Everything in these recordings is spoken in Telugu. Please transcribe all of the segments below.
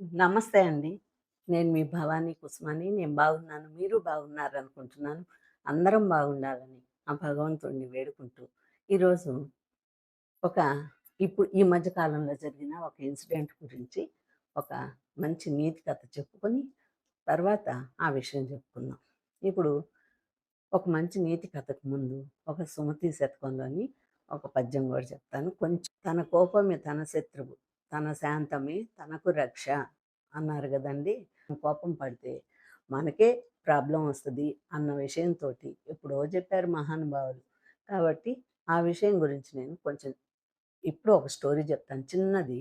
నమస్తే అండి. నేను మీ భవానీ కుసుమని. నేను బాగున్నాను. మీరు బాగున్నారనుకుంటున్నాను. అందరం బాగుండాలని ఆ భగవంతుడిని వేడుకుంటూ, ఈరోజు ఒక ఇప్పుడు ఈ మధ్యకాలంలో జరిగిన ఒక ఇన్సిడెంట్ గురించి ఒక మంచి నీతి కథ చెప్పుకొని, తర్వాత ఆ విషయం చెప్పుకుందాం. ఇప్పుడు ఒక మంచి నీతి కథకు ముందు ఒక సుమతి శతకంలోని ఒక పద్యం కూడా చెప్తాను. కొంచెం తన కోపమే తన శత్రువు, తన శాంతమే తనకు రక్ష అన్నారు కదండి కోపం పడితే మనకే ప్రాబ్లం వస్తుంది అన్న విషయంతో ఎప్పుడో చెప్పారు మహానుభావులు. కాబట్టి ఆ విషయం గురించి నేను కొంచెం ఇప్పుడు ఒక స్టోరీ చెప్తాను చిన్నది.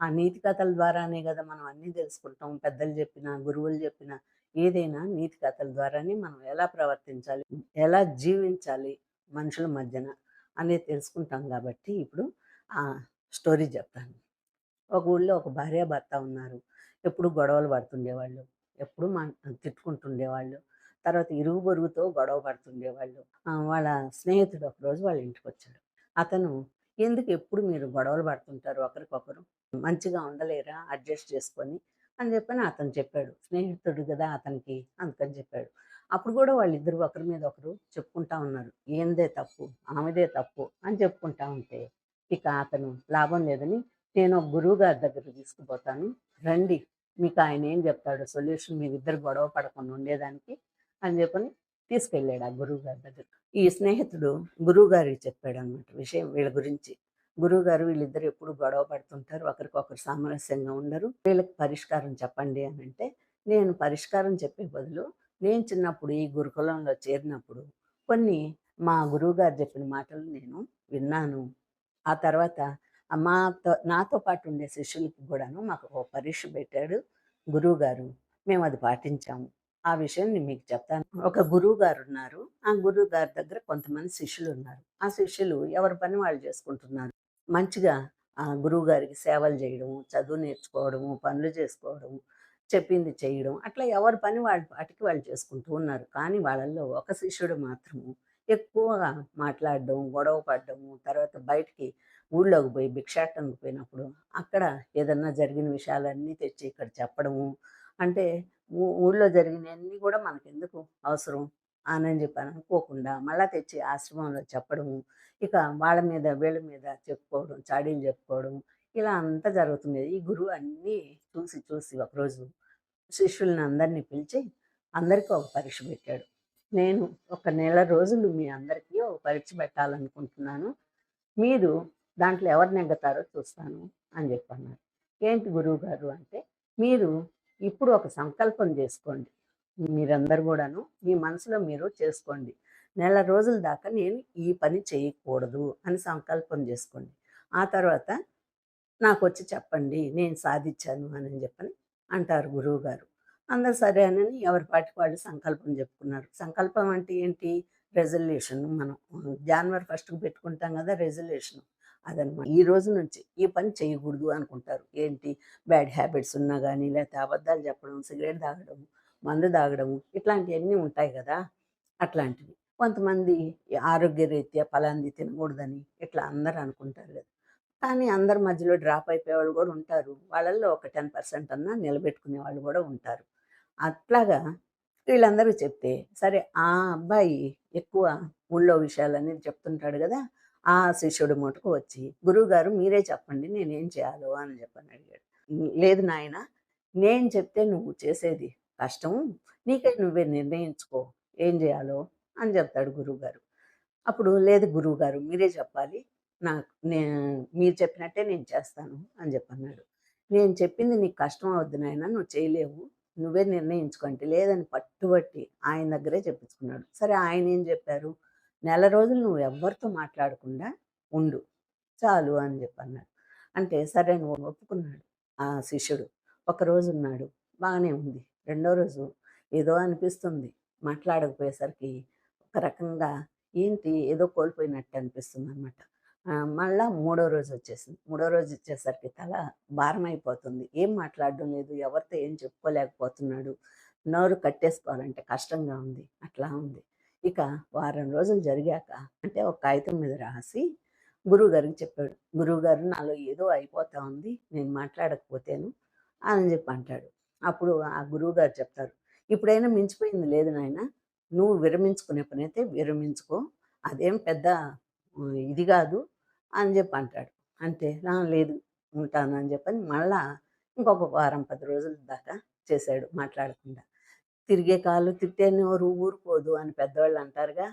ఆ నీతి కథల ద్వారానే కదా మనం అన్నీ తెలుసుకుంటాం. పెద్దలు చెప్పిన, గురువులు చెప్పిన ఏదైనా నీతి కథల ద్వారానే మనం ఎలా ప్రవర్తించాలి, ఎలా జీవించాలి మనుషుల మధ్యన అనేది తెలుసుకుంటాం కాబట్టి ఇప్పుడు ఆ స్టోరీ చెప్తాను. ఒక ఊళ్ళో ఒక భార్య భర్త ఉన్నారు. ఎప్పుడు గొడవలు పడుతుండేవాళ్ళు. ఎప్పుడు మా తిట్టుకుంటుండేవాళ్ళు. తర్వాత ఇరుగు బొరుగుతో గొడవ పడుతుండేవాళ్ళు. వాళ్ళ స్నేహితుడు ఒకరోజు వాళ్ళ ఇంటికి వచ్చాడు అతను "ఎందుకు ఎప్పుడు మీరు గొడవలు పడుతుంటారు ఒకరికొకరు? మంచిగా ఉండలేరా అడ్జస్ట్ చేసుకొని" అని చెప్పని అతను చెప్పాడు. స్నేహితుడు కదా అతనికి అందుకని చెప్పాడు. అప్పుడు కూడా వాళ్ళిద్దరు ఒకరి మీద ఒకరు చెప్పుకుంటా ఉన్నారు. ఏందే తప్పు, ఆమెదే తప్పు" అని చెప్పుకుంటా ఉంటే ఇక అతను లాభం లేదని నేను ఒక గురువుగారి దగ్గర తీసుకుపోతాను. రండి మీకు ఆయన ఏం చెప్తాడో సొల్యూషన్ మీరిద్దరు గొడవ పడకుండా ఉండేదానికి అని చెప్పని తీసుకెళ్ళాడు ఆ గురువు గారి దగ్గర ఈ స్నేహితుడు గురువు గారికి చెప్పాడు అనమాట విషయం వీళ్ళ గురించి. గురువుగారు వీళ్ళిద్దరు ఎప్పుడు గొడవ పడుతుంటారు. ఒకరికొకరు సామరస్యంగా ఉండరు. వీళ్ళకి పరిష్కారం చెప్పండి అని అంటే నేను పరిష్కారం చెప్పే బదులు నేను చిన్నప్పుడు ఈ గురుకులంలో చేరినప్పుడు కొన్ని మా గురువుగారు చెప్పిన మాటలు నేను విన్నాను. ఆ తర్వాత మాతో నాతో పాటు ఉండే శిష్యులకి కూడాను మాకు ఒక పరీక్ష పెట్టాడు గురువుగారు. అది పాటించాము. ఆ విషయం నేను మీకు చెప్తాను. ఒక గురువు గారు ఉన్నారు ఆ గురువు గారి దగ్గర కొంతమంది శిష్యులు ఉన్నారు ఆ శిష్యులు ఎవరి పని వాళ్ళు చేసుకుంటున్నారు. మంచిగా ఆ గురువుగారికి సేవలు చేయడము చదువు నేర్చుకోవడము, పనులు చేసుకోవడము, చెప్పింది చేయడం అట్లా ఎవరి పని వాళ్ళ పాటికి వాళ్ళు చేసుకుంటూ ఉన్నారు. కానీ వాళ్ళల్లో ఒక శిష్యుడు మాత్రము ఎక్కువగా మాట్లాడడం, గొడవ పడడము, తర్వాత బయటికి ఊళ్ళోకి పోయి భిక్షాటనకు పోయినప్పుడు అక్కడ ఏదన్నా జరిగిన విషయాలన్నీ తెచ్చి ఇక్కడ చెప్పడము. అంటే ఊ ఊళ్ళో జరిగినవన్నీ కూడా మనకెందుకు అవసరం అని చెప్పి అనుకోకుండా మళ్ళా తెచ్చి ఆశ్రమంలో చెప్పడము. ఇక వాళ్ళ మీద, వీళ్ళ మీద చెప్పుకోవడం, చాడీలు చెప్పుకోవడం ఇలా అంతా జరుగుతుంది ఈ గురువు అన్నీ చూసి చూసి ఒకరోజు శిష్యుల్ని అందరిని పిలిచి అందరికీ ఒక పరీక్ష పెట్టాడు. నేను ఒక నెల రోజులు మీ అందరికీ ఒక పరీక్ష పెట్టాలనుకుంటున్నాను. మీరు దాంట్లో ఎవరు నెగ్గుతారో చూస్తాను అని చెప్పన్నారు. ఏంటి గురువు గారు అంటే, మీరు ఇప్పుడు ఒక సంకల్పం చేసుకోండి. మీరందరూ కూడాను మీ మనసులో మీరు చేసుకోండి. నెల రోజుల దాకా నేను ఈ పని చేయకూడదు అని సంకల్పం చేసుకోండి. ఆ తర్వాత నాకు వచ్చి చెప్పండి. నేను సాధించాను అని చెప్పని అంటారు గురువు గారు అందరు సరే అని ఎవరి పాటికి వాళ్ళు సంకల్పం చెప్పుకున్నారు. సంకల్పం అంటే ఏంటి? రెజల్యూషన్ మనం జనవరి ఫస్ట్‌కి పెట్టుకుంటాం కదా రెజల్యూషన్ అదనమాట. ఈ రోజు నుంచి ఈ పని చేయకూడదు అనుకుంటారు. ఏంటి? బ్యాడ్ హ్యాబిట్స్ ఉన్నా కానీ లేకపోతే అబద్ధాలు చెప్పడం, సిగరెట్ తాగడం, మందు తాగడం ఇట్లాంటివన్నీ ఉంటాయి కదా అట్లాంటివి. కొంతమంది ఆరోగ్యరీత్యా ఫలాంది తినకూడదని ఇట్లా అందరూ అనుకుంటారు కదా కానీ అందరి మధ్యలో డ్రాప్ అయిపోయేవాళ్ళు కూడా ఉంటారు. వాళ్ళల్లో ఒక 10% అన్నా నిలబెట్టుకునే వాళ్ళు కూడా ఉంటారు. అట్లాగా వీళ్ళందరూ చెప్తే, సరే ఆ అబ్బాయి ఎక్కువ ఊళ్ళో విషయాలన్నీ చెప్తుంటాడు కదా ఆ శిష్యుడు మటుకు వచ్చి, "గురువుగారు మీరే చెప్పండి నేనేం చేయాలో" అని చెప్పని అడిగాడు. లేదు నాయన నేను చెప్తే నువ్వు చేసేది కష్టం. నీకే నువ్వే నిర్ణయించుకో ఏం చేయాలో అని చెప్తాడు గురువుగారు. అప్పుడు "లేదు గురువుగారు మీరే చెప్పాలి. నాకు నే మీరు చెప్పినట్టే నేను చేస్తాను" అని చెప్పన్నాడు. "నేను చెప్పింది నీకు కష్టం అవద్దు నాయనా నువ్వు చేయలేవు. నువ్వే నిర్ణయించుకోండి లేదని పట్టుబట్టి ఆయన దగ్గరే చెప్పించుకున్నాడు. సరే ఆయన ఏం చెప్పారు? "నెల రోజులు నువ్వు ఎవ్వరితో మాట్లాడకుండా ఉండు. చాలు" అని చెప్పి అన్నాడు అంటే సరే నువ్వు ఒప్పుకున్నాడు ఆ శిష్యుడు. ఒకరోజున్నాడు. బాగానే ఉంది. రెండో రోజు ఏదో అనిపిస్తుంది. మాట్లాడకపోయేసరికి ఒక రకంగా ఏంటి ఏదో కోల్పోయినట్టు అనిపిస్తుంది అనమాట మళ్ళా మూడో రోజు వచ్చేసింది. మూడో రోజు వచ్చేసరికి తల భారం అయిపోతుంది ఏం మాట్లాడడం లేదు. ఎవరితో ఏం చెప్పుకోలేకపోతున్నాడు. నోరు కట్టేసుకోవాలంటే కష్టంగా ఉంది. అట్లా ఉంది. ఇక వారం రోజులు జరిగాక అంటే ఒక కాగితం మీద రాసి గురువుగారికి చెప్పాడు. గురువుగారు నాలో ఏదో అయిపోతా ఉంది. నేను మాట్లాడకపోతేను. అని చెప్పి అంటాడు అప్పుడు ఆ గురువుగారు చెప్తారు ఇప్పుడైనా మించిపోయింది లేదు నాయన నువ్వు విరమించుకునే పని అయితే విరమించుకో అదేం పెద్ద ఇది కాదు అని చెప్పి అంటాడు అంతే నా లేదు ఉంటాను అని చెప్పని మళ్ళా ఇంకొక వారం పది రోజుల దాకా చేశాడు మాట్లాడకుండా తిరిగే కాళ్ళు తిట్టేని నోరు ఊరుకోదు అని పెద్దవాళ్ళు అంటారుగా.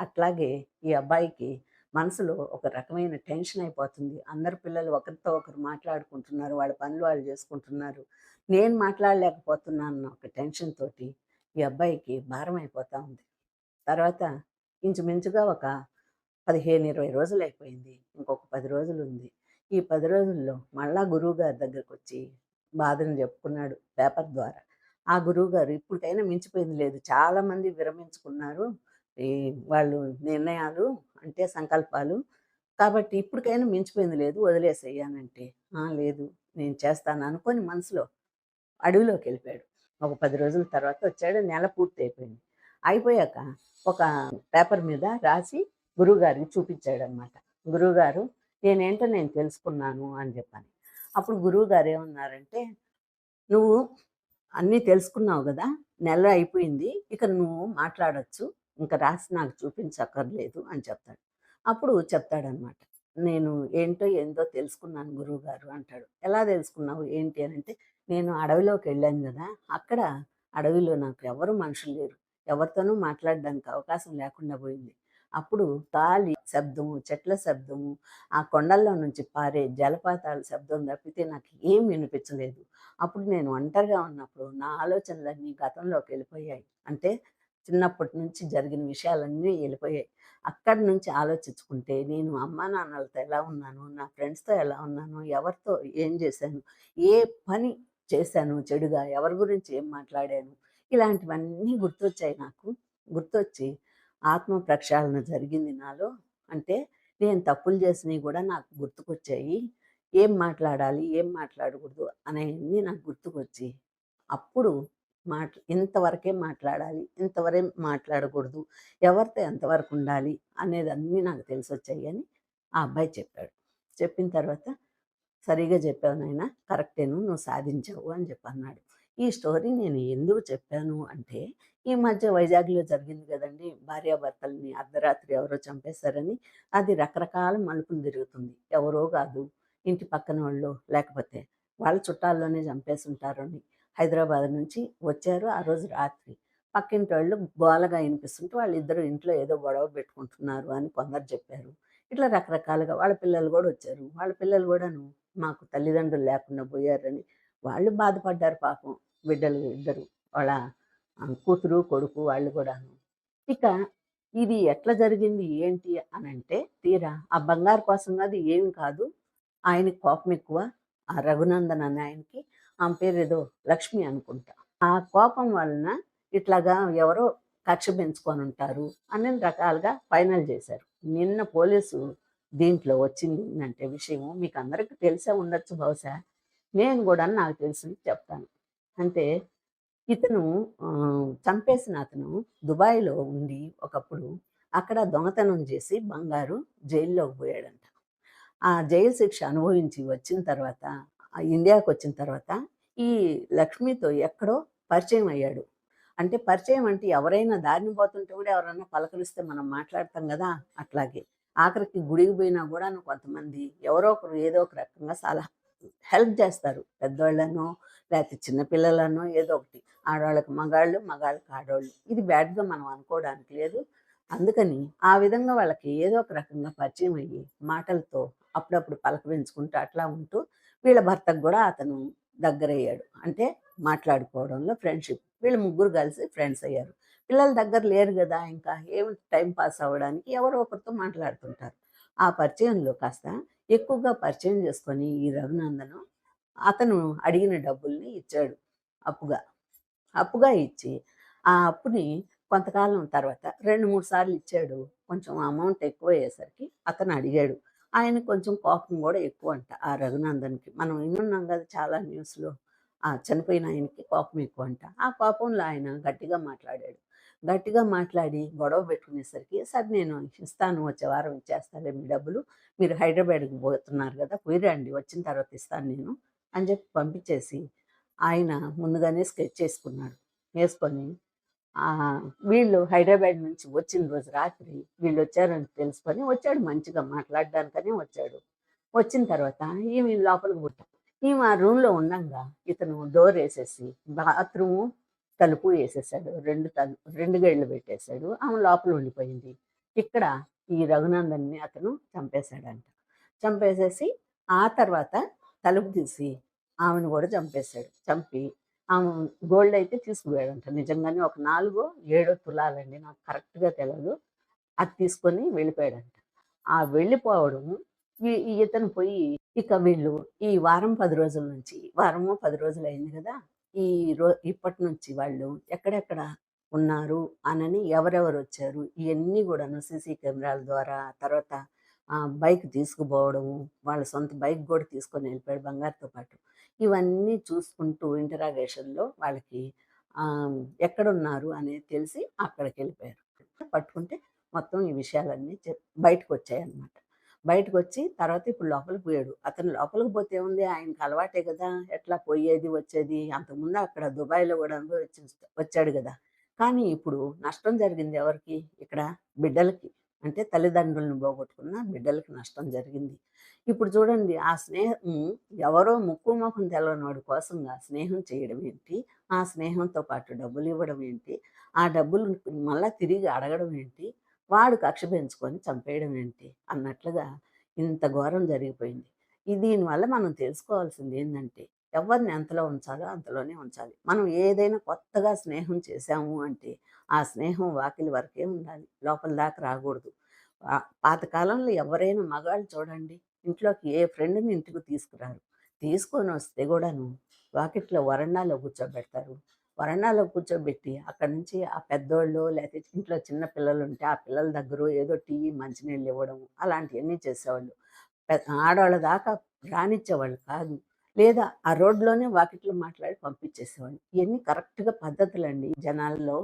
అట్లాగే ఈ అబ్బాయికి మనసులో ఒక రకమైన టెన్షన్ అయిపోతుంది. అందరు పిల్లలు ఒకరితో ఒకరు మాట్లాడుకుంటున్నారు వాళ్ళ పనులు వాళ్ళు చేసుకుంటున్నారు. నేను మాట్లాడలేకపోతున్నాను అన్న ఒక టెన్షన్ తోటి ఈ అబ్బాయికి భారం అయిపోతూ ఉంది. తర్వాత ఇంచుమించుగా ఒక పదిహేను ఇరవై రోజులు అయిపోయింది. ఇంకొక పది రోజులు ఉంది. ఈ పది రోజుల్లో మళ్ళా గురువు గారి దగ్గరకు వచ్చి బాధను చెప్పుకున్నాడు పేపర్ ద్వారా. ఆ గురువు గారు ఇప్పటికైనా మించిపోయింది లేదు. చాలామంది విరమించుకున్నారు. ఈ వాళ్ళు నిర్ణయాలు అంటే సంకల్పాలు. కాబట్టి ఇప్పటికైనా మించిపోయింది లేదు వదిలేసేయానంటే "ఆ, లేదు నేను చేస్తాను అనుకొని మనసులో అడవిలోకి వెళ్ళిపోయాడు. ఒక పది రోజుల తర్వాత వచ్చాడు నెల పూర్తి అయిపోయింది. అయిపోయాక ఒక పేపర్ మీద రాసి గురువుగారికి చూపించాడు అనమాట గురువుగారు నేనేంటో నేను తెలుసుకున్నాను అని చెప్పాను. అప్పుడు గురువుగారు ఏమన్నారంటే నువ్వు అన్నీ తెలుసుకున్నావు కదా! నెల అయిపోయింది. ఇక నువ్వు మాట్లాడొచ్చు. ఇంకా రాసి నాకు చూపించక్కర్లేదు అని చెప్తాడు. అప్పుడు చెప్తాడనమాట. నేను ఏంటో ఏందో తెలుసుకున్నాను గురువుగారు అంటాడు. ఎలా తెలుసుకున్నావు? ఏంటి? అని అంటే నేను అడవిలోకి వెళ్ళాను కదా! అక్కడ అడవిలో నాకు ఎవరు మనుషులు లేరు. ఎవరితోనూ మాట్లాడడానికి అవకాశం లేకుండా పోయింది. అప్పుడు గాలి శబ్దము చెట్ల శబ్దము ఆ కొండల్లో నుంచి పారే జలపాతాల శబ్దం తప్పితే నాకు ఏం వినిపించలేదు. అప్పుడు నేను ఒంటరిగా ఉన్నప్పుడు నా ఆలోచనలన్నీ గతంలోకి వెళ్ళిపోయాయి. అంటే చిన్నప్పటి నుంచి జరిగిన విషయాలన్నీ వెళ్ళిపోయాయి. అక్కడి నుంచి ఆలోచించుకుంటే నేను అమ్మా నాన్నలతో ఎలా ఉన్నాను నా ఫ్రెండ్స్తో ఎలా ఉన్నాను ఎవరితో ఏం చేశాను ఏ పని చేశాను చెడుగా ఎవరి గురించి ఏం మాట్లాడాను ఇలాంటివన్నీ గుర్తొచ్చాయి నాకు. గుర్తొచ్చి ఆత్మ ప్రక్షాళన జరిగింది నాలో. అంటే నేను తప్పులు చేసినవి కూడా నాకు గుర్తుకొచ్చాయి. ఏం మాట్లాడాలి? ఏం మాట్లాడకూడదు? అనేవన్నీ నాకు గుర్తుకొచ్చి అప్పుడు మాట్లా ఇంతవరకే మాట్లాడాలి. ఇంతవరే మాట్లాడకూడదు. ఎవరితో ఎంతవరకు ఉండాలి? అనేది అన్నీ నాకు తెలిసి వచ్చాయి అని ఆ అబ్బాయి చెప్పాడు. చెప్పిన తర్వాత సరిగా చెప్పావు నాయన. కరెక్టేను. నువ్వు సాధించావు అని చెప్పి అన్నాడు ఈ స్టోరీ నేను ఎందుకు చెప్పాను అంటే ఈ మధ్య వైజాగ్లో జరిగింది కదండి భార్యాభర్తల్ని అర్ధరాత్రి ఎవరో చంపేశారని అది రకరకాల మలుపులు తిరుగుతుంది. ఎవరో కాదు ఇంటి పక్కన వాళ్ళు లేకపోతే వాళ్ళ చుట్టాల్లోనే చంపేసి ఉంటారని హైదరాబాద్ నుంచి వచ్చారు ఆ రోజు రాత్రి. పక్కింటి వాళ్ళు గోలగా వినిపిస్తుంటే వాళ్ళిద్దరు ఇంట్లో ఏదో గొడవ పెట్టుకుంటున్నారు అని కొందరు చెప్పారు. ఇట్లా రకరకాలుగా వాళ్ళ పిల్లలు కూడా వచ్చారు. వాళ్ళ పిల్లలు కూడాను మాకు తల్లిదండ్రులు లేకుండా పోయారని వాళ్ళు బాధపడ్డారు పాపం. బిడ్డలు ఇద్దరు వాళ్ళ కూతురు కొడుకు వాళ్ళు కూడాను. ఇక ఇది ఎట్లా జరిగింది ఏంటి అని అంటే తీరా ఆ బంగారు కోసం అది ఏమి కాదు. ఆయనకి కోపం ఎక్కువ. ఆ రఘునందన్ అనే ఆయనకి ఆమె పేరు ఏదో లక్ష్మి అనుకుంటా. ఆ కోపం వలన ఇట్లాగా ఎవరో కక్ష పెంచుకొని ఉంటారు అని రకాలుగా ఫైనల్ చేశారు. నిన్న పోలీసు దీంట్లో వచ్చింది అంటే విషయం మీకు అందరికీ తెలిసే ఉండొచ్చు బహుశా. నేను కూడా నాకు తెలిసింది చెప్తాను. అంటే ఇతను చంపేసిన అతను దుబాయ్లో ఉండి ఒకప్పుడు అక్కడ దొంగతనం చేసి బంగారు జైల్లోకి పోయాడంట. ఆ జైలు శిక్ష అనుభవించి వచ్చిన తర్వాత ఆ ఇండియాకి వచ్చిన తర్వాత ఈ లక్ష్మితో ఎక్కడో పరిచయం అయ్యాడు. అంటే పరిచయం అంటే ఎవరైనా దారిని పోతుంటే కూడా ఎవరైనా పలకరిస్తే మనం మాట్లాడతాం కదా అట్లాగే. ఆఖరికి గుడికి పోయినా కూడా కొంతమంది ఎవరో ఒకరు ఏదో ఒక రకంగా సలహా హెల్ప్ చేస్తారు. పెద్దవాళ్ళనో లేకపోతే చిన్నపిల్లలను ఏదో ఒకటి. ఆడవాళ్ళకి మగాళ్ళు మగాళ్ళకి ఆడవాళ్ళు ఇది బ్యాడ్గా మనం అనుకోవడానికి లేదు. అందుకని ఆ విధంగా వాళ్ళకి ఏదో ఒక రకంగా పరిచయం అయ్యి మాటలతో అప్పుడప్పుడు పలకరించుకుంటూ అట్లా ఉంటూ వీళ్ళ భర్తకు కూడా అతను దగ్గరయ్యాడు. అంటే మాట్లాడుకోవడంలో ఫ్రెండ్షిప్. వీళ్ళు ముగ్గురు కలిసి ఫ్రెండ్స్ అయ్యారు. పిల్లల దగ్గర లేరు కదా ఇంకా. ఏం టైం పాస్ అవ్వడానికి ఎవరో ఒకరితో మాట్లాడుతుంటారు. ఆ పరిచయంలో కాస్త ఎక్కువగా పరిచయం చేసుకొని ఈ రఘునందను అతను అడిగిన డబ్బుల్ని ఇచ్చాడు అప్పుగా. అప్పుగా ఇచ్చి ఆ అప్పుని కొంతకాలం తర్వాత రెండు మూడు సార్లు ఇచ్చాడు. కొంచెం అమౌంట్ ఎక్కువ అయ్యేసరికి అతను అడిగాడు. ఆయన కొంచెం కోపం కూడా ఎక్కువ అంట ఆ రఘునందన్కి. మనం వినున్నాం కదా చాలా న్యూస్లో ఆ చనిపోయిన ఆయనకి కోపం ఎక్కువ అంట ఆ కోపంలో ఆయన గట్టిగా మాట్లాడాడు. గట్టిగా మాట్లాడి గొడవ పెట్టుకునేసరికి సరే నేను ఇస్తాను వచ్చే వారం ఇచ్చేస్తాలే మీ డబ్బులు మీరు హైదరాబాద్కి పోతున్నారు కదా పోయిరండి వచ్చిన తర్వాత ఇస్తాను నేను అని చెప్పి పంపించేసి ఆయన ముందుగానే స్కెచ్ చేసుకున్నాడు. వేసుకొని వీళ్ళు హైదరాబాద్ నుంచి వచ్చిన రోజు రాత్రి వీళ్ళు వచ్చారని తెలుసుకొని వచ్చాడు మంచిగా మాట్లాడడానికనే వచ్చాడు. వచ్చిన తర్వాత ఈమె లోపలికి పుట్టాం. ఈమె ఆ రూమ్లో ఉండంగా ఇతను డోర్ వేసేసి బాత్రూము తలుపు వేసేసాడు. రెండు తలు రెండు గేళ్ళు పెట్టేశాడు. ఆమె లోపల ఉండిపోయింది. ఇక్కడ ఈ రఘునందన్ని అతను చంపేశాడంట. చంపేసేసి ఆ తర్వాత తలుపు తీసి ఆమెను కూడా చంపేశాడు. చంపి ఆమె గోల్డ్ అయితే తీసుకుపోయాడంట. నిజంగానే ఒక నాలుగో ఏడో తులాలండి. నాకు కరెక్ట్గా తెలియదు అది తీసుకొని వెళ్ళిపోయాడంట. ఆ వెళ్ళిపోవడం ఈ- ఈ ఇతను పోయి ఇక వీళ్ళు ఈ వారం పది రోజుల నుంచి వారము పది రోజులు అయింది కదా ఈ రో ఇప్పటి నుంచి వాళ్ళు ఎక్కడెక్కడ ఉన్నారు అనని ఎవరెవరు వచ్చారు ఇవన్నీ కూడాను సీసీ కెమెరాల ద్వారా తర్వాత ఆ, బైక్ తీసుకుపోవడము వాళ్ళ సొంత బైక్ కూడా తీసుకొని వెళ్ళిపోయాడు బంగారుతో పాటు. ఇవన్నీ చూసుకుంటూ ఇంటరాగేషన్లో వాళ్ళకి ఎక్కడున్నారు అనేది తెలిసి అక్కడికి వెళ్ళిపోయారు పట్టుకుంటే మొత్తం ఈ విషయాలన్నీ బయటకు వచ్చాయన్నమాట బయటకు వచ్చి తర్వాత ఇప్పుడు లోపలికి పోయాడు. అతను లోపలికి పోతే ఉంది ఆయనకు అలవాటే కదా. ఎట్లా పోయేది వచ్చేది? అంతకుముందు అక్కడ దుబాయ్లో కూడా అనుభవించి వచ్చాడు కదా. కానీ ఇప్పుడు నష్టం జరిగింది ఎవరికి? ఇక్కడ బిడ్డలకి. అంటే తల్లిదండ్రులను పోగొట్టుకున్న బిడ్డలకి నష్టం జరిగింది. ఇప్పుడు చూడండి ఆ స్నేహం ఎవరో ముక్కు ముఖం తెలవని వాడి కోసంగా స్నేహం చేయడం ఏంటి? ఆ స్నేహంతో పాటు డబ్బులు ఇవ్వడం ఏంటి? ఆ డబ్బులు మళ్ళీ తిరిగి అడగడం ఏంటి? వాడు కక్ష పెంచుకొని చంపేయడం ఏంటి? అన్నట్లుగా ఇంత ఘోరం జరిగిపోయింది. ఈ దీనివల్ల మనం తెలుసుకోవాల్సింది ఏంటంటే ఎవరిని ఎంతలో ఉంచాలో అంతలోనే ఉంచాలి. మనం ఏదైనా కొత్తగా స్నేహం చేశాము అంటే ఆ స్నేహం వాకిలి వరకే ఉండాలి. లోపల దాకా రాకూడదు. పాతకాలంలో ఎవరైనా మగాళ్ళు చూడండి ఇంట్లోకి ఏ ఫ్రెండ్ని ఇంటికి తీసుకురారు? తీసుకొని వస్తే కూడాను వాకిట్లో వరండాలో కూర్చోబెడతారు. వరణాలో కూర్చోబెట్టి అక్కడ నుంచి ఆ పెద్దోళ్ళు లేకపోతే ఇంట్లో చిన్న పిల్లలు ఉంటే ఆ పిల్లల దగ్గర ఏదో టీ మంచినీళ్ళు ఇవ్వడం అలాంటివన్నీ చేసేవాళ్ళు. ఆడవాళ్ళ దాకా రానిచ్చేవాళ్ళు కాదు. లేదా ఆ రోడ్లోనే వాకిట్లో మాట్లాడి పంపించేసేవాళ్ళు. ఇవన్నీ కరెక్ట్గా పద్ధతులు అండి జనాల్లో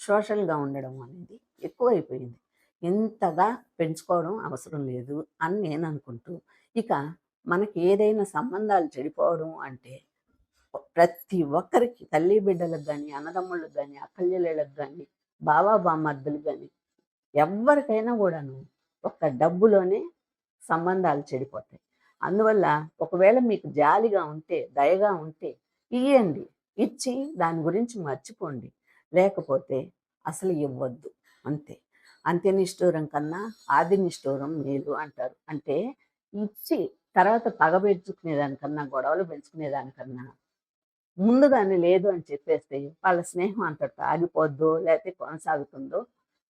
సోషల్గా ఉండడం అనేది ఎక్కువైపోయింది. ఇంతగా పెంచుకోవడం అవసరం లేదు అని నేను అనుకుంటూ ఇక మనకి ఏదైనా సంబంధాలు చెడిపోవడం అంటే ప్రతి ఒక్కరికి తల్లి బిడ్డలకు కానీ అన్నదమ్ముళ్ళకు కానీ అక్కల్యలకు కానీ బావా బామర్దులు కానీ ఎవరికైనా కూడాను ఒక డబ్బులోనే సంబంధాలు చెడిపోతాయి. అందువల్ల ఒకవేళ మీకు జాలిగా ఉంటే దయగా ఉంటే ఇయ్యండి. ఇచ్చి దాని గురించి మర్చిపోండి. లేకపోతే అసలు ఇవ్వద్దు. అంతే. అంత్యనిష్ఠూరం కన్నా ఆది నిష్ఠూరం మేలు అంటారు. అంటే ఇచ్చి తర్వాత పగ పెంచుకునే దానికన్నా గొడవలు పెంచుకునే దానికన్నా ముందుగానే లేదు అని చెప్పేస్తే వాళ్ళ స్నేహం అంతటితో ఆగిపోద్దో లేకపోతే కొనసాగుతుందో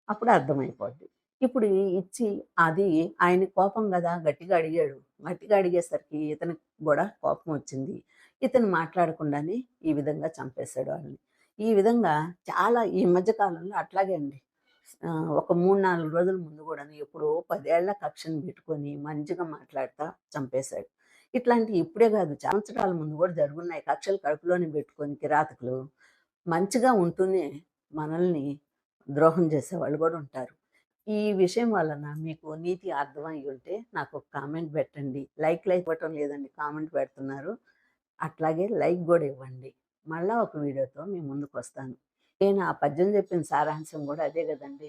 అప్పుడు అర్థమైపోద్ది. ఇప్పుడు ఇచ్చి అది ఆయన కోపం కదా గట్టిగా అడిగాడు. గట్టిగా అడిగేసరికి ఇతనికి కూడా కోపం వచ్చింది. ఇతను మాట్లాడకుండానే ఈ విధంగా చంపేశాడు వాళ్ళని. ఈ విధంగా చాలా ఈ మధ్య కాలంలో అట్లాగే అండి. ఒక మూడు నాలుగు రోజుల ముందు కూడా ఎప్పుడో పదేళ్ళ కక్షను పెట్టుకొని మంచిగా మాట్లాడతా చంపేశాడు. ఇట్లాంటి ఇప్పుడే కాదు. సంవత్సరాల ముందు కూడా జరుగున్నాయి. కక్షలు కడుపులోనే పెట్టుకొని కిరాతకులు మంచిగా ఉంటూనే మనల్ని ద్రోహం చేసేవాళ్ళు కూడా ఉంటారు. ఈ విషయం వలన మీకు నీతి అర్థమై ఉంటే నాకు ఒక కామెంట్ పెట్టండి. లైక్ లైక్ ఇవ్వటం లేదండి. కామెంట్ పెడుతున్నారు. అట్లాగే లైక్ కూడా ఇవ్వండి. మళ్ళా ఒక వీడియోతో మీ ముందుకు వస్తాను. నేను ఆ పద్యం చెప్పిన సారాంశం కూడా అదే కదండి.